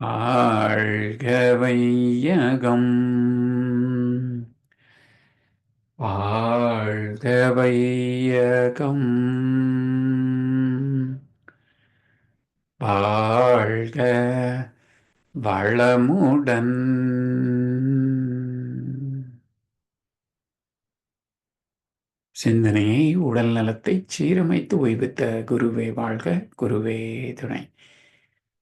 ஆழ்க வையகம் வாழ்க வையகம் வாழ்க வளமுடன். சிந்தனையை உடல் நலத்தை சீரமைத்து ஓய்வித்த குருவே வாழ்க குருவே துணை.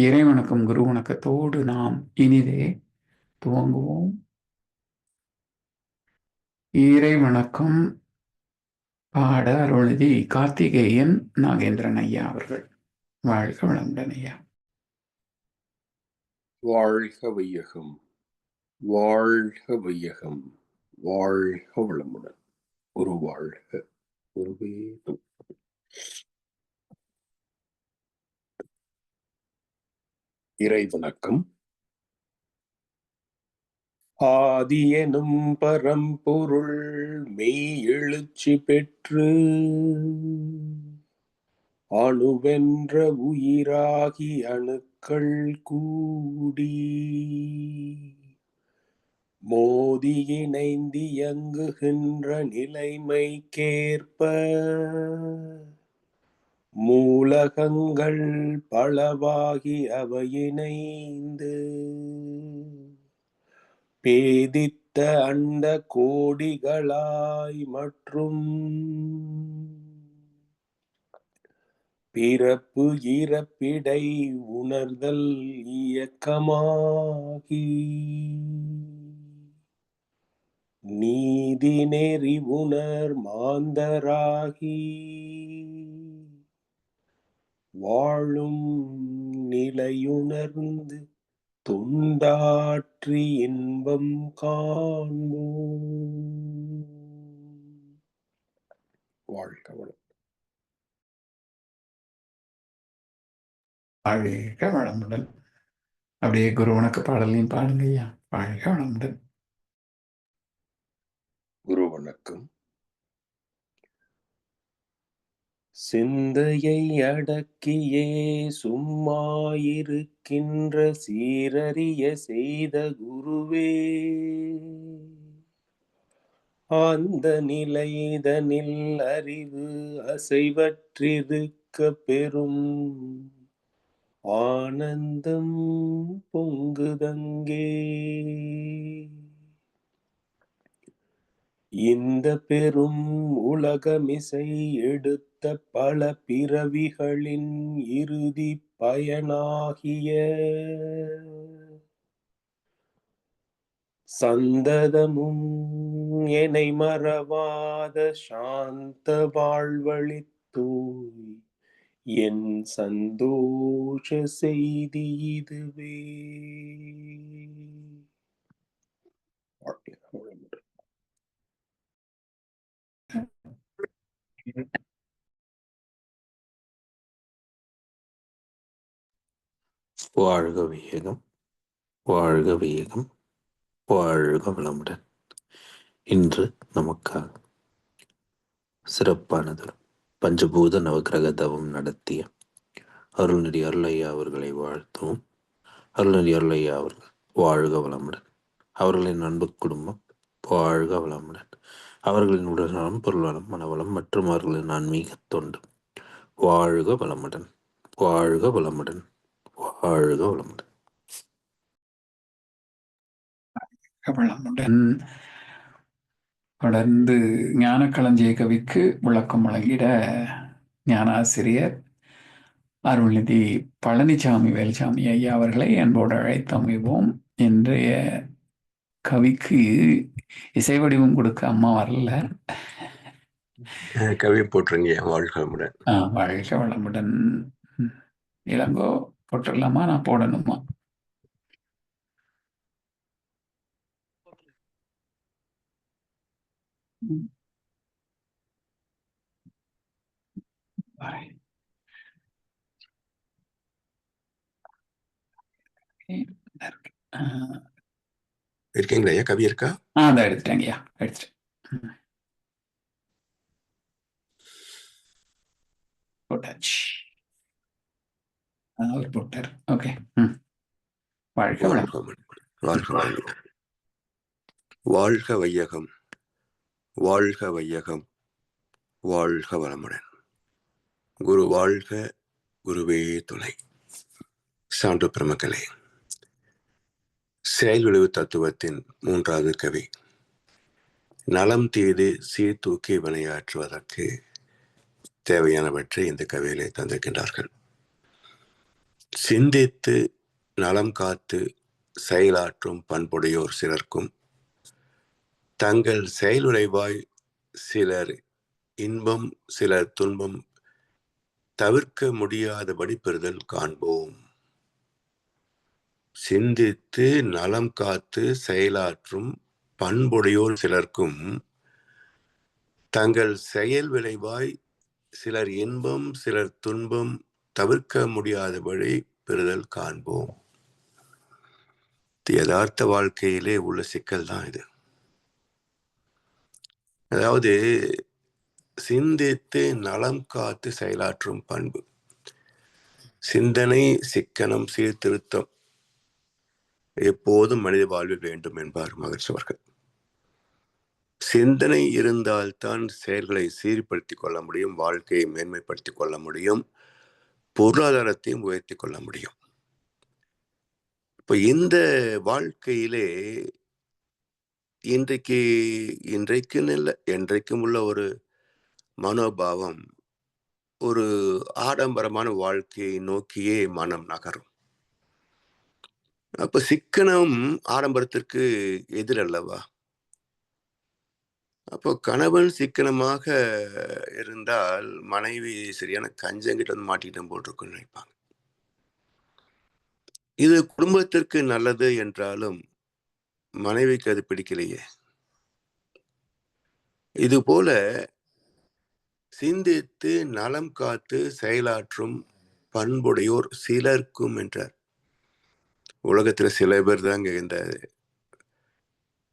இறைவணக்கம் குரு வணக்கத்தோடு நாம் இனிதே துவங்குவோம். இறை வணக்கம் பாட அருள்நிதி கார்த்திகேயன் நாகேந்திரன் ஐயா அவர்கள். வாழ்க வளமுடன் ஐயா வாழ்க வையகம் வாழ்க வையகம் வாழ்க வளமுடன். ஒரு வாழ்க ஒருவே இறை வணக்கம் ஆதியனும் பரம்பொருள் மெய் எழுச்சி பெற்று அணுவென்ற உயிராகி அணுக்கள் கூடி மோதி இணைந்து இயங்குகின்ற நிலைமைக்கேற்ப மூலகங்கள் பலவாகி அவையினைந்து பேதித்த அண்ட கோடிகளாய் மற்றும் பிறப்பு இறப்பிடை உணர்தல் இயக்கமாகி நீதி நெறி உணர் மாந்தராகி வாழும் நிலையுணர்ந்து தொண்டாற்றி இன்பம் காண்போம். வாழ்க வளம் வாழ்க வளமுடன். அப்படியே குரு வணக்க பாடலையும் பாடுங்க ஐயா. வாழ்க வளமுடன். குரு வணக்கம். சிந்தையை அடக்கியே சும்மா இருக்கின்ற சீரறிய செய்த குருவே. அந்த நிலைதனில் அறிவு அசைவற்றிருக்க பெறும். ஆனந்தம் பொங்குதங்கே. இந்த பெரும் உலகமிசை எடுத்து பல பிறவிகளின் இறுதி பயனாகிய. சந்ததமும் என்னை மறவாத சாந்த வாழ்வழித்தோய். என் சந்தோஷ செய்தி இதுவே வாழ்க வளமுடன். வாழ்க வியகம் வாழ்க வியகம் வாழ்க வளமுடன். இன்று நமக்காக சிறப்பானது பஞ்சபூத நவகிரக தவம் நடத்திய அருள்நெறி அருளையா அவர்களை வாழ்த்துவோம். அருள்நெறி அருளையா அவர்கள் வாழ்க வளமுடன். அவர்களின் அன்பு குடும்பம் வாழ்க வளமுடன். அவர்களின் உடல் நலம் பொருள்வளம் மனவளம் மற்றும் அவர்களின் ஆன்மீக தொண்டு வாழ்க வளமுடன் வாழ்க வளமுடன். வாழ்க வளமுடன் வளமுடன் தொடர்ந்து ஞானக்களஞ்சிய கவிக்கு விளக்கம் வழங்கிட ஞானாசிரியர் அருள்நிதி பழனிசாமி வேல்சாமி ஐயா அவர்களை அன்போடு அழைத்து அமைவோம். இன்றைய கவிக்கு இசை வடிவம் கொடுக்க அம்மா வரல. கவி போட்டுருங்க வாழ்க வளமுடன். வாழ்க வளமுடன். இளங்கோ. போட்டுடலாமா? நான் போடணுமா? இருக்கீங்களா ஐயா? கவி இருக்கா? ஆ அதை எடுத்துட்டேங்க ஐயா. எடுத்துட்டேன். போட்டாச்சு. அவர் போட்டார். ஓகே வாழ்க வளம் வாழ்க வளமுடன். வாழ்க வளமுடன். வாழ்க வையகம். வாழ்க வையகம். வாழ்க வளமுடன். குரு வாழ்க குருவே துணை. சான்று பெருமக்களே. செயல்விளைவு தத்துவத்தின் மூன்றாவது கவி. நலம் தீது சீர்தூக்கி வினையாற்றுவதற்கு தேவையானவற்றை இந்த கவியிலே தந்திருக்கின்றார்கள். சிந்தித்து நலம் காத்து செயலாற்றும் பண்புடையோர் சிலர்க்கும். தங்கள் செயலுழைவாய் சிலர் இன்பம் சிலர் துன்பம் தவிர்க்க முடியாதபடி பெறுதல் காண்போம். சிந்தித்து நலம் காத்து செயலாற்றும் பண்புடையோர் சிலர்க்கும். தங்கள் செயல் விளைவாய் சிலர் இன்பம் சிலர் துன்பம் தவிர்க்க முடியாதபடி பெறுதல் காண்போம். யதார்த்த வாழ்க்கையிலே உள்ள சிக்கல் தான் இது. அதாவது சிந்தித்து நலம் காத்து செயலாற்றும் பண்பு. சிந்தனை சிக்கனம் சீர்திருத்தம் எப்போதும் மனித வாழ்வில் வேண்டும் என்பார் மகிழ்ச்சி அவர்கள். சிந்தனை இருந்தால்தான் செயல்களை சீர்படுத்திக் கொள்ள முடியும் வாழ்க்கையை மேன்மைப்படுத்திக் கொள்ள முடியும். பொருளாதாரத்தையும் உயர்த்தி கொள்ள முடியும். இப்போ இந்த வாழ்க்கையிலே இன்றைக்கு இன்றைக்குன்னு இல்லை என்றைக்கும் உள்ள ஒரு மனோபாவம் ஒரு ஆடம்பரமான வாழ்க்கையை நோக்கியே மனம் நகரும். அப்போ சிக்கனம் ஆடம்பரத்திற்கு எதிரல்லவா? அப்போ கணவன் சிக்கனமாக இருந்தால் மனைவி சரியான கஞ்சங்கிட்ட வந்து மாட்டிக்கிட்டோம் போட்டிருக்குன்னு நினைப்பாங்க. இது குடும்பத்திற்கு நல்லது என்றாலும் மனைவிக்கு அது பிடிக்கலையே. இது போல சிந்தித்து நலம் காத்து செயலாற்றும் பண்புடையோர் சிலர்க்கும் என்றார். உலகத்தில் சில பேர் தாங்க இந்த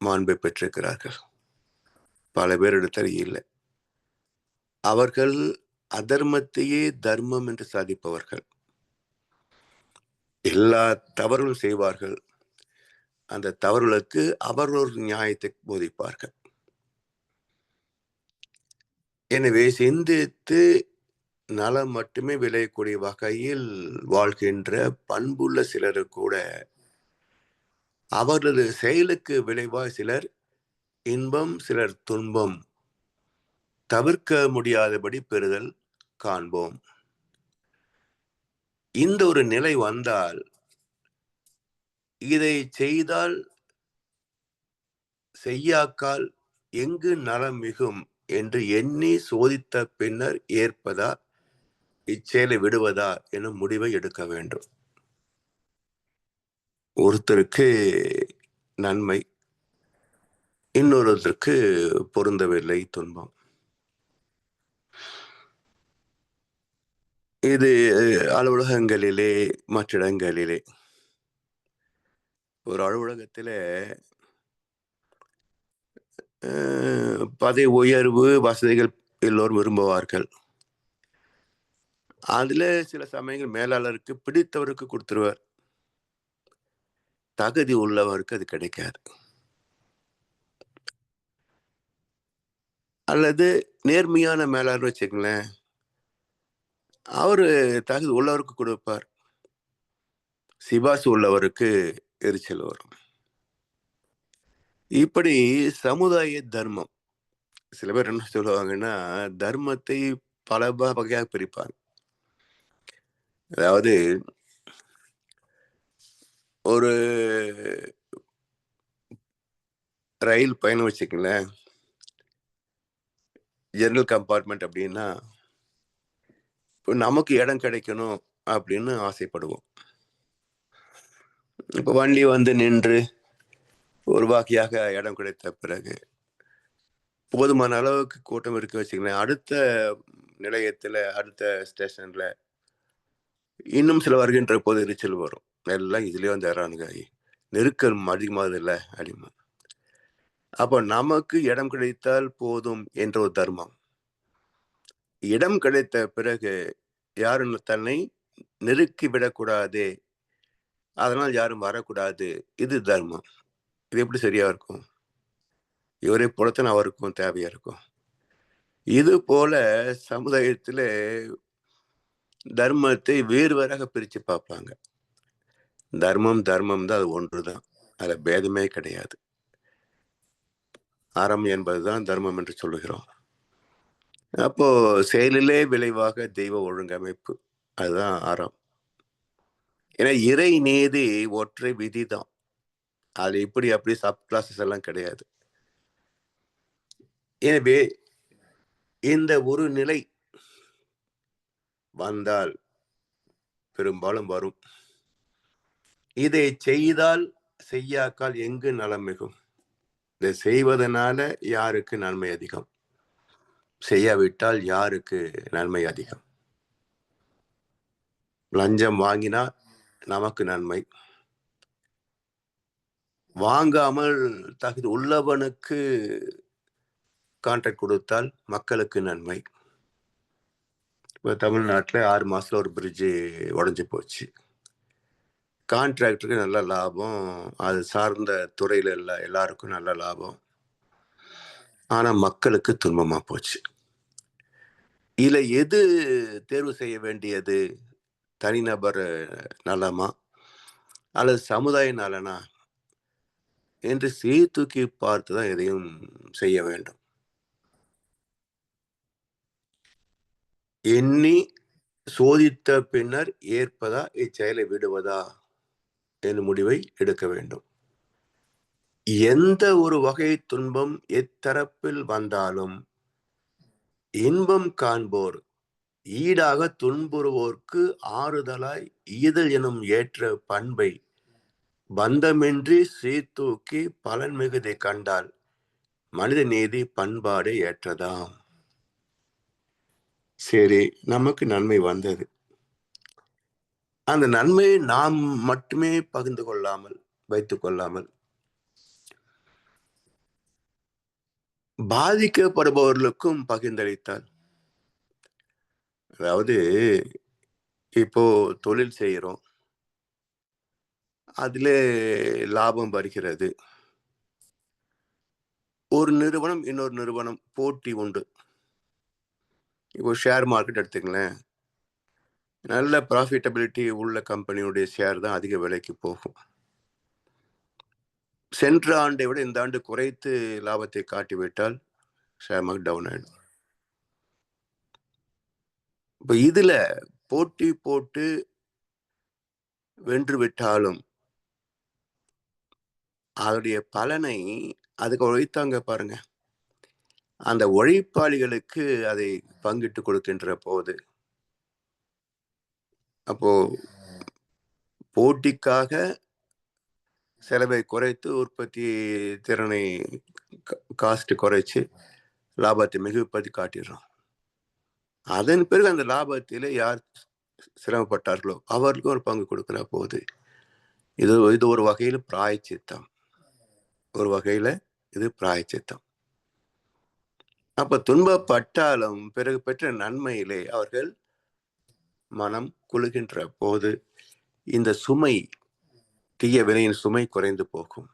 மாண்பை பெற்றிருக்கிறார்கள். பல பேர் இடத்துல இல்லை. அவர்கள் அதர்மத்தையே தர்மம் என்று சாதிப்பவர்கள். எல்லா தவறுகளும் செய்வார்கள். அந்த தவறுகளுக்கு அவர்களோர் நியாயத்தை போதிப்பார்கள். எனவே சிந்தித்து நலம் மட்டுமே விளையக்கூடிய வகையில் வாழ்கின்ற பண்புள்ள சிலர் கூட அவர்களது செயலுக்கு விளைவாய் சிலர் இன்பம் சிலர் துன்பம். தவிர்க்க முடியாதபடி பெறுதல் காண்போம். இந்த ஒரு நிலை வந்தால் இதை செய்தால் செய்யாக்கால் எங்கு நலம் மிகும் என்று எண்ணி சோதித்த பின்னர் ஏற்பதா? இச்செயலை விடுவதா எனும் முடிவை எடுக்க வேண்டும். ஒருத்தருக்கு நன்மை இன்னொருத்தருக்கு பொருந்தவில்லை துன்பம். இது அலுவலகங்களிலே மற்ற இடங்களிலே. ஒரு அலுவலகத்தில் பதவி உயர்வு வசதிகள் எல்லோரும் விரும்புவார்கள். அதில் சில சமயங்கள் மேலாளருக்கு பிடித்தவருக்கு கொடுத்துருவார். தகுதி உள்ளவருக்கு அது கிடைக்காது. அல்லது நேர்மையான மேலார்னு வச்சுக்கங்களேன். அவர் தகுதி உள்ளவருக்கு கொடுப்பார். சிபாசு உள்ளவருக்கு எரிச்சல் வரும். இப்படி சமுதாய தர்மம். சில பேர் என்ன சொல்லுவாங்கன்னா தர்மத்தை பல வகையாக பிரிப்பாங்க. அதாவது ஒரு ரயில் பயணம் வச்சுக்கங்களேன். ஜெனரல் கம்பார்ட்மெண்ட் அப்படின்னா இப்போ நமக்கு இடம் கிடைக்கணும் அப்படின்னு ஆசைப்படுவோம். இப்போ வண்டி வந்து நின்று ஒரு வாக்கியாக இடம் கிடைத்த பிறகு போதுமான அளவுக்கு கூட்டம் இருக்க வச்சுங்களேன் அடுத்த நிலையத்தில் அடுத்த ஸ்டேஷனில் இன்னும் சில வருகின்ற போது எரிச்சல் வரும். எல்லாம் இதுலேயே வந்து இறானுங்க நெருக்கல் அதிகமாக இல்லை அப்படிமா. அப்போ நமக்கு இடம் கிடைத்தால் போதும் என்ற ஒரு தர்மம். இடம் கிடைத்த பிறகு யாரும் தன்னை நெருக்கி விடக்கூடாது அதனால் யாரும் வரக்கூடாது. இது தர்மம். இது எப்படி சரியா இருக்கும்? இவரை போலத்தான் அவருக்கும் தேவையா இருக்கும்? இது போல சமுதாயத்தில் தர்மத்தை வேறு வேறாக பிரித்து பார்ப்பாங்க. தர்மம் தர்மம் தான் அது ஒன்று தான் அதில் பேதமே கிடையாது. அறம் என்பதுதான் தர்மம் என்று சொல்லுகிறோம். அப்போ செயலிலே விளைவாக தெய்வ ஒழுங்கமைப்பு அதுதான் அறம். ஏன்னா இறை நீதி ஒற்றை விதிதான். அது இப்படி அப்படி சப் கிளாஸஸ் எல்லாம் கிடையாது. எனவே இந்த ஒரு நிலை வந்தால் பெரும்பாலும் வரும். இதை செய்தால் செய்யாக்கால் எங்கு நலம் மிகும்? இதை செய்வதனால யாருக்கு நன்மை அதிகம்? செய்யாவிட்டால் யாருக்கு நன்மை அதிகம்? லஞ்சம் வாங்கினா நமக்கு நன்மை. வாங்காமல் தகுதி உள்ளவனுக்கு கான்ட்ராக்ட் கொடுத்தால் மக்களுக்கு நன்மை. இப்போ தமிழ்நாட்டில் ஆறு மாதத்தில் ஒரு பிரிட்ஜு உடஞ்சி போச்சு. கான்ட்ராக்டருக்கு நல்ல லாபம். அது சார்ந்த துறையில எல்லா எல்லாருக்கும் நல்ல லாபம். ஆனால் மக்களுக்கு துன்பமாக போச்சு. இதில் எது தேர்வு செய்ய வேண்டியது? தனிநபர் நலமா? அல்லது சமுதாய நலனா? என்று சீர்தூக்கி பார்த்து தான் எதையும் செய்ய வேண்டும். எண்ணி சோதித்த பின்னர் ஏற்பதா? இச்செயலை விடுவதா? என்னும் முடிவை எடுக்க வேண்டும். எந்த ஒரு வகை துன்பம் எத்தரப்பில் வந்தாலும் இன்பம் காண்போர் ஈடாக துன்புறுவோர்க்கு ஆறுதலாய் ஈதல் எனும் ஏற்ற பண்பை பந்தமின்றி சீர்தூக்கி பலன் மிகுதை கண்டால் மனித நீதி பண்பாடு ஏற்றதாம். சரி நமக்கு நன்மை வந்தது. அந்த நன்மையை நாம் மட்டுமே பகிர்ந்து கொள்ளாமல் வைத்துக் கொள்ளாமல் பாதிக்கப்படுபவர்களுக்கும் பகிர்ந்தளித்தால். அதாவது இப்போ தொழில் செய்கிறோம் அதில் லாபம் வருகிறது. ஒரு நிறுவனம் இன்னொரு நிறுவனம் போட்டி உண்டு. இப்போ ஷேர் மார்க்கெட் எடுத்துங்களேன் நல்ல ப்ராஃபிட்டபிலிட்டி உள்ள கம்பெனியுடைய ஷேர் தான் அதிக விலைக்கு போகும். சென்ற ஆண்டை விட இந்த ஆண்டு குறைத்து லாபத்தை காட்டிவிட்டால் ஷேர் மார்க்கெட் டவுன் ஆயிடும். இப்போ இதில் போட்டி போட்டு வென்று விட்டாலும் அதனுடைய பலனை அதுக்கு உழைத்தாங்க பாருங்க. அந்த உழைப்பாளிகளுக்கு அதை பங்கிட்டு கொடுக்கின்ற போது அப்போ போட்டிக்காக செலவை குறைத்து உற்பத்தி திறனை காஸ்ட் குறைச்சு லாபத்தை மிகுப்பதி காட்டிடுறோம். அதன் பிறகு அந்த லாபத்தில் யார் சிரமப்பட்டார்களோ அவர்களுக்கும் ஒரு பங்கு கொடுக்கிற போது இது இது ஒரு வகையில் பிராயச்சித்தம். ஒரு வகையில் இது பிராயச்சித்தம். அப்போ துன்பப்பட்டாலும் பிறகு பெற்ற நன்மையிலே அவர்கள் மனம் குழுகின்ற போது இந்த சுமை தீய வினையின் சுமை குறைந்து போகும்.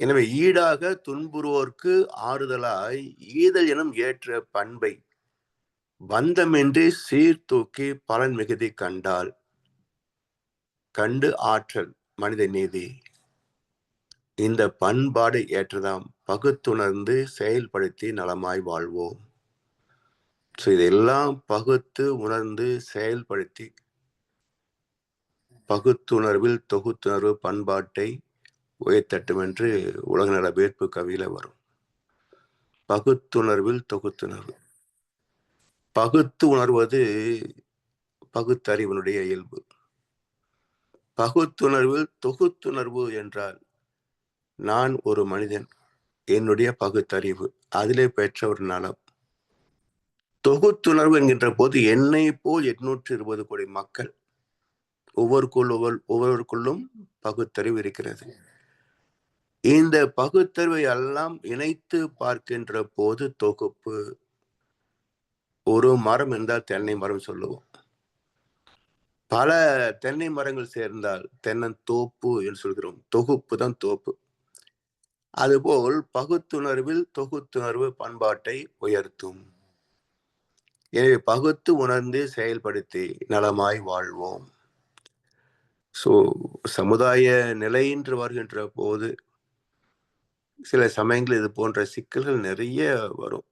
எனவே ஈடாக துன்புறுவோர்க்கு ஆறுதலாய் ஈதல் எனும் ஏற்ற பண்பை பந்தமின்றி சீர்தூக்கி பலன் மிகுதி கண்டால் கண்டு ஆற்றல் மனித நீதி. இந்த பண்பாடு ஏற்றதாம் பகுத்துணர்ந்து செயல்படுத்தி நலமாய் வாழ்வோம். ஸோ இதெல்லாம் பகுத்து உணர்ந்து செயல்படுத்தி பகுத்துணர்வில் தொகுத்துணர்வு பண்பாட்டை உயர்த்தட்டும் என்று உலக நல வேட்பு கவியில வரும். பகுத்துணர்வில் தொகுத்துணர்வு. பகுத்து உணர்வது பகுத்தறிவனுடைய இயல்பு. பகுத்துணர்வில் தொகுத்துணர்வு என்றால் நான் ஒரு மனிதன் என்னுடைய பகுத்தறிவு அதிலே பெற்ற ஒரு நலம். தொகுத்துணர்வு என்கின்ற போது என்னை போல் எட்நூற்றி இருபது கோடி மக்கள் ஒவ்வொருக்குள் ஒவ்வொரு ஒவ்வொருக்குள்ளும் பகுத்தறிவு இருக்கிறது. இந்த பகுத்தறிவை எல்லாம் இணைத்து பார்க்கின்ற போது தொகுப்பு ஒரு மரம் இருந்தால் தென்னை மரம் சொல்லுவோம். பல தென்னை மரங்கள் சேர்ந்தால் தென்னந்தோப்பு என்று சொல்கிறோம். தொகுப்பு தான் தோப்பு. அதுபோல் பகுத்துணர்வில் தொகுத்துணர்வு பண்பாட்டை உயர்த்தும். எனவே பகுத்து உணர்ந்து செயல்படுத்தி நலமாய் வாழ்வோம். ஸோ சமுதாய நிலை என்று வருகின்ற போது சில சமயங்கள் இது போன்ற சிக்கல்கள் நிறைய வரும்.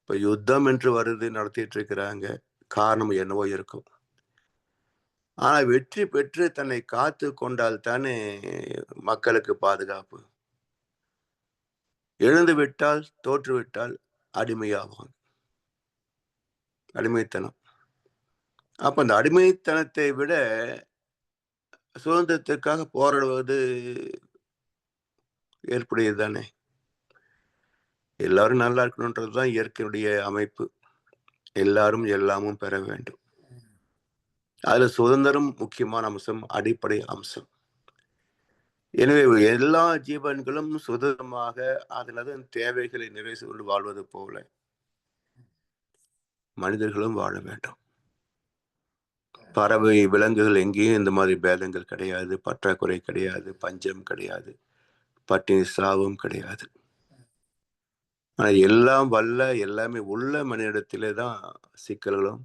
இப்போ யுத்தம் என்று வருது நடத்திட்டு இருக்கிறாங்க. காரணம் என்னவோ இருக்கும். ஆனால் வெற்றி பெற்று தன்னை காத்து கொண்டால் தானே மக்களுக்கு பாதுகாப்பு. எழுந்து விட்டால் தோற்றுவிட்டால் அடிமையாவாங்க. அடிமைத்தனம். அப்ப அந்த அடிமைத்தனத்தை விட சுதந்திரத்திற்காக போராடுவது ஏற்புடையது தானே? எல்லாரும் நல்லா இருக்கணுன்றதுதான் இயற்கையுடைய அமைப்பு. எல்லாரும் எல்லாமும் பெற வேண்டும். அதுல சுதந்திரம் முக்கியமான அம்சம் அடிப்படை அம்சம். எனவே எல்லா ஜீவன்களும் சுதந்திரமாக அதனது தேவைகளை நிறைவு கொண்டு வாழ்வது போல மனிதர்களும் வாழ வேண்டும். பறவை விலங்குகள் எங்கேயும் இந்த மாதிரி பேதங்கள் கிடையாது. பற்றாக்குறை கிடையாது. பஞ்சம் கிடையாது. பட்டினி சாவும் கிடையாது. ஆனால் எல்லாம் வல்ல எல்லாமே உள்ள மனிதத்திலே தான் சிக்கல்களும்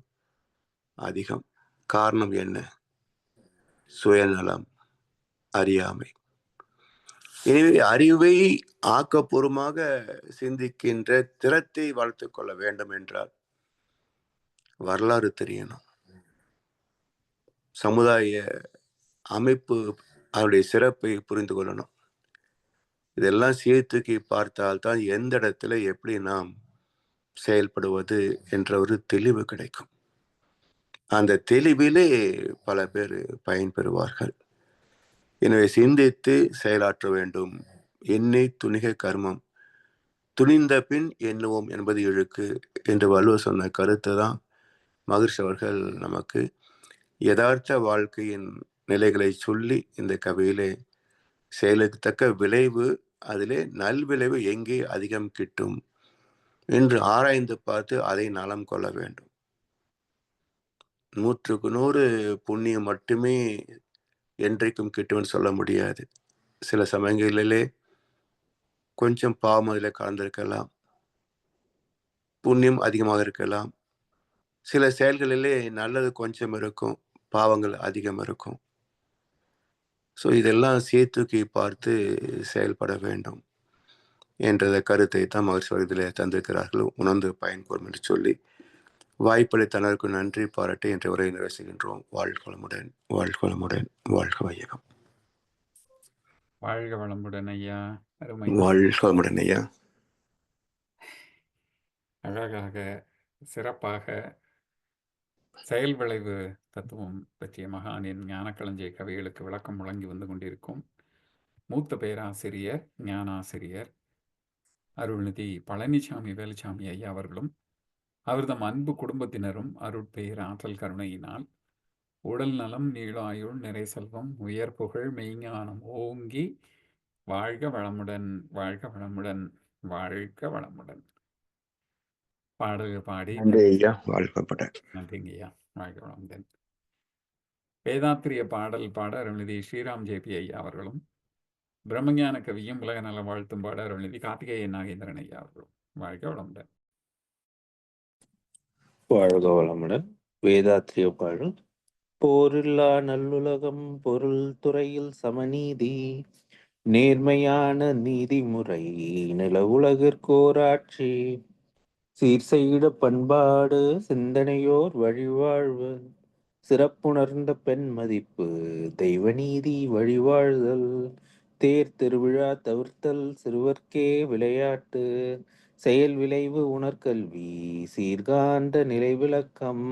அதிகம். காரணம் என்ன? சுயநலம் அறியாமை. எனவே அறிவை ஆக்கப்பூர்வமாக சிந்திக்கின்ற திறத்தை வளர்த்து கொள்ள வேண்டும் என்றால் வரலாறு தெரியணும். சமுதாய அமைப்பு அதனுடைய சிறப்பை புரிந்து கொள்ளணும். இதெல்லாம் சீர்தூக்கி பார்த்தால்தான் எந்த இடத்துல எப்படி நாம் செயல்படுவது என்ற ஒரு தெளிவு கிடைக்கும். அந்த தெளிவிலே பல பேர் பயன்பெறுவார்கள். எனவே சிந்தித்து செயலாற்ற வேண்டும். என்னை துணிக கர்மம். துணிந்த பின் எண்ணுவோம் என்பது இழுக்கு என்று வள்ளுவர் சொன்ன கருத்தை தான். மகிழ்ச்சி அவர்கள் நமக்கு யதார்த்த வாழ்க்கையின் நிலைகளை சொல்லி இந்த கவியிலே செயலுக்கு தக்க விளைவு அதிலே நல்விளைவு எங்கே அதிகம் கிட்டும் என்று ஆராய்ந்து பார்த்து அதை நலம் கொள்ள வேண்டும். நூற்றுக்கு நூறு புண்ணியம் மட்டுமே என்றைக்கும் கிட்டும்னு சொல்ல முடியாது. சில சமயங்களிலே கொஞ்சம் பாவம் அதில் கலந்திருக்கலாம். புண்ணியம் அதிகமாக இருக்கலாம். சில செயல்களிலே நல்லது கொஞ்சம் இருக்கும் பாவங்கள் அதிகம் இருக்கும். ஸோ இதெல்லாம் சீர்தூக்கி பார்த்து செயல்பட வேண்டும் என்ற கருத்தை தான் மகிழ்ச்சி வயதில் தந்திருக்கிறார்கள். உணர்ந்து பயன்பெறும் என்று சொல்லி வாய்ப்பளித்தனருக்கு நன்றி பாராட்டி என்ற உரையை நிறைவு செய்கின்றோம். வாழ்கொளமுடன் வாழ்கொளமுடன் வாழ்க வையகம். வாழ்க வளமுடன் ஐயா. அருமை. வாழ்கொளமுடன் ஐயா. அழகாக சிறப்பாக செயல் விளைவு தத்துவம் பற்றிய மகானின் ஞானக்களஞ்சிய கவிகளுக்கு விளக்கம் வழங்கி வந்து கொண்டிருக்கும் மூத்த பேராசிரியர் ஞானாசிரியர் அருள்நிதி பழனிசாமி வேலுசாமி ஐயா அவர்களும் அவர்தம் அன்பு குடும்பத்தினரும் அருட்பெயர் ஆற்றல் கருணையினால் உடல் நலம் நீளாயுள் நிறை செல்வம் உயர் புகழ் மெய்ஞானம் ஓங்கி வாழ்க வளமுடன் வாழ்க வளமுடன் வாழ்க வளமுடன். பாடல்கள் பாடி நன்றி. ஐயா வாழ்க்கப்பட்ட நன்றிங்க ஐயா வாழ்க வளமுடன் வேதாத்திரிய பாடல் பாட அருள்நிதி ஸ்ரீராம் ஜேபி ஐயா அவர்களும் பிரம்மஞான கவியும் உலக நல வாழ்த்தும் பாட அருள்நிதி கார்த்திகேயன் நாகேந்திரன் ஐயா அவர்களும். வாழ்க வளமுடன் வாழ்க வளமுடன் வேதாத்திரிய பாடல் போரில்லா நல்லுலகம் பொருள் துறையில் சமநீதி நேர்மையான நீதிமுறை நில உலகிற்கோராட்சி சீர்செய்த பண்பாடு சிந்தனையோர் வழிவாழ்வு சிறப்புணர்ந்த பெண் மதிப்பு தெய்வநீதி வழிவாழ்தல் தேர் திருவிழா தவிர்த்தல் சிறுவர்க்கே விளையாட்டு செயல் விளைவு உணர்கல்வி சீர்காந்த நிலை விளக்கம்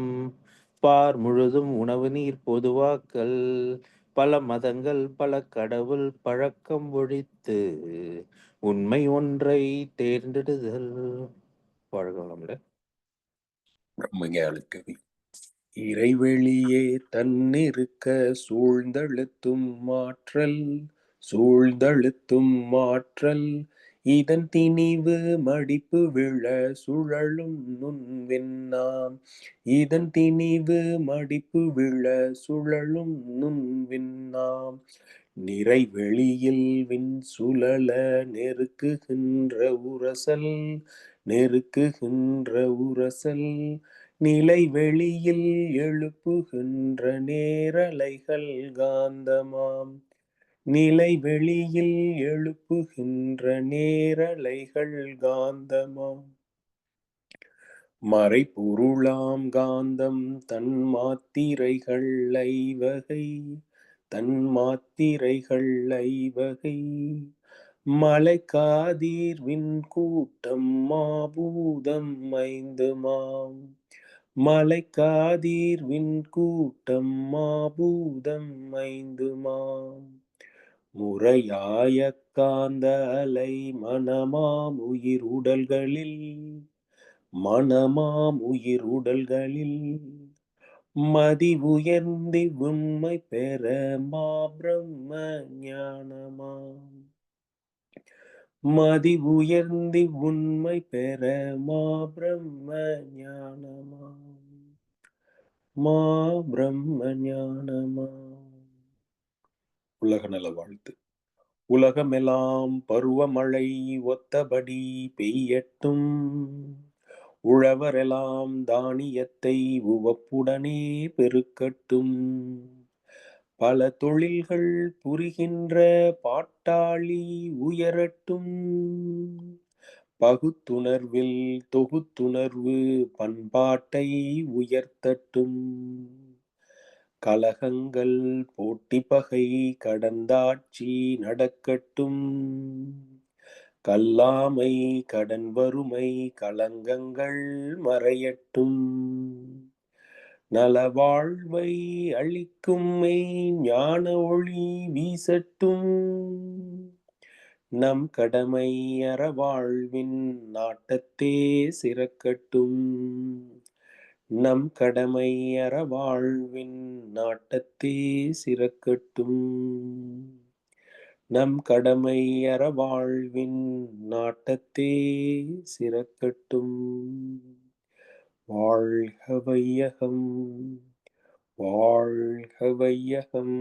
பார் முழுதும் உணவு நீர் பொதுவாக்கல் பல மதங்கள் பல கடவுள் பழக்கம் ஒழித்து உண்மை ஒன்றை தேர்ந்தெடுதல். வாழ்க வளமுடன் இறைவெளியே தன்னிருக்க சூழ்ந்தழுத்தும் மாற்றல் சூழ்ந்தழுத்தும் மாற்றல். இதன் திணிவு மடிப்பு விழ சுழலும் நுண்விண்ணாம் இதன் திணிவு மடிப்பு விழ சுழலும் நுண்விண்ணாம் நிறைவெளியில் விண் சுழல நெருக்குகின்ற உரசல் நெருக்குகின்ற உரசல் நிலை வெளியில் எழுப்புகின்ற நேரலைகள் காந்தமாம். நிலை வெளியில் எழுப்புகின்ற நேரலைகள் காந்தமாம். மறைபொருளாம் காந்தம் தன் மாத்திரைகள் ஐவகை தன் மாத்திரைகள் ஐவகை. மலை காதீர்வின் கூட்டம் மாபூதம் ஐந்துமாம். மலை காதீர்வின் கூட்டம் மாபூதம் ஐந்துமாம். முறையாய காந்த அலை மனமாம் உயிர் உடல்களில் மனமாம் உயிர் உடல்களில். மதி உயர்ந்தி உண்மை பெற மா பிரம்ம ஞானமாம். மதி உயர்ந்தி உண்மை பெற மா பிரம்ம ஞானமாம் மா பிரம்ம ஞானமா? உலக நல வாழ்த்து. உலகமெல்லாம் பருவமழை ஒத்தபடி பெய்யட்டும். உழவரெல்லாம் தானியத்தை உவப்புடனே பெருக்கட்டும். பல தொழில்கள் புரிகின்ற பாட்டாளி உயரட்டும். பகுத்துணர்வில் தொகுத்துணர்வு பண்பாட்டை உயர்த்தட்டும். கலகங்கள் போட்டி பகை கடந்தாட்சி நடக்கட்டும். கல்லாமை கடன் வறுமை கலங்கங்கள் மறையட்டும். நல வாழ்வை அளிக்கும் மெய் ஞான ஒளி வீசட்டும். நம் கடமை அற வாழ்வின் நாட்டத்தே சிறக்கட்டும். நம் கடமை அற வாழ்வின் நாட்டத்தே சிறக்கட்டும். நம் கடமை அற வாழ்வின் நாட்டத்தே சிறக்கட்டும். வாழ்க வையகம் வாழ்க வையகம்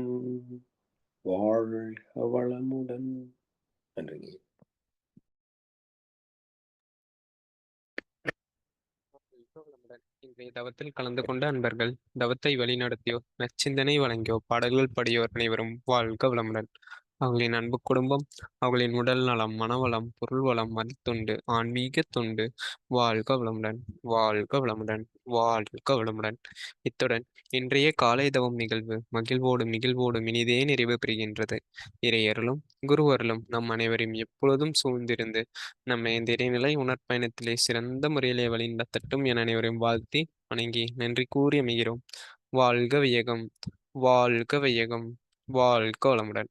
வாழ்க வளமுடன் நன்றிங்க. இன்றைய தவத்தில் கலந்து கொண்ட அன்பர்கள் தவத்தை வழிநடத்தியோர் நச்சிந்தனை வழங்கியோர் பாடல்கள் படியோர் அனைவரும் வாழ்க வளமுடன் அவர்களின் அன்பு குடும்பம் அவர்களின் உடல் நலம் மனவளம் பொருள் வளம் மதித்துண்டு ஆன்மீக தொண்டு. வாழ்க வளமுடன் வாழ்க வளமுடன் வாழ்க வளமுடன். இத்துடன் இன்றைய காலை தவம் நிகழ்வு மகிழ்வோடும் மகிழ்வோடும் இனிதே நிறைவு பெறுகின்றது. இறையருளும் குருவருளும் நம் அனைவரையும் எப்பொழுதும் சூழ்ந்திருந்து நம்மை இந்த இறைநிலை உணர்ப்பயணத்திலே சிறந்த முறையிலே வழிநடத்தட்டும் என அனைவரையும் வாழ்த்தி வணங்கி நன்றி கூறி அமைகிறோம். வாழ்க வையகம் வாழ்க வையகம் வாழ்க வளமுடன்.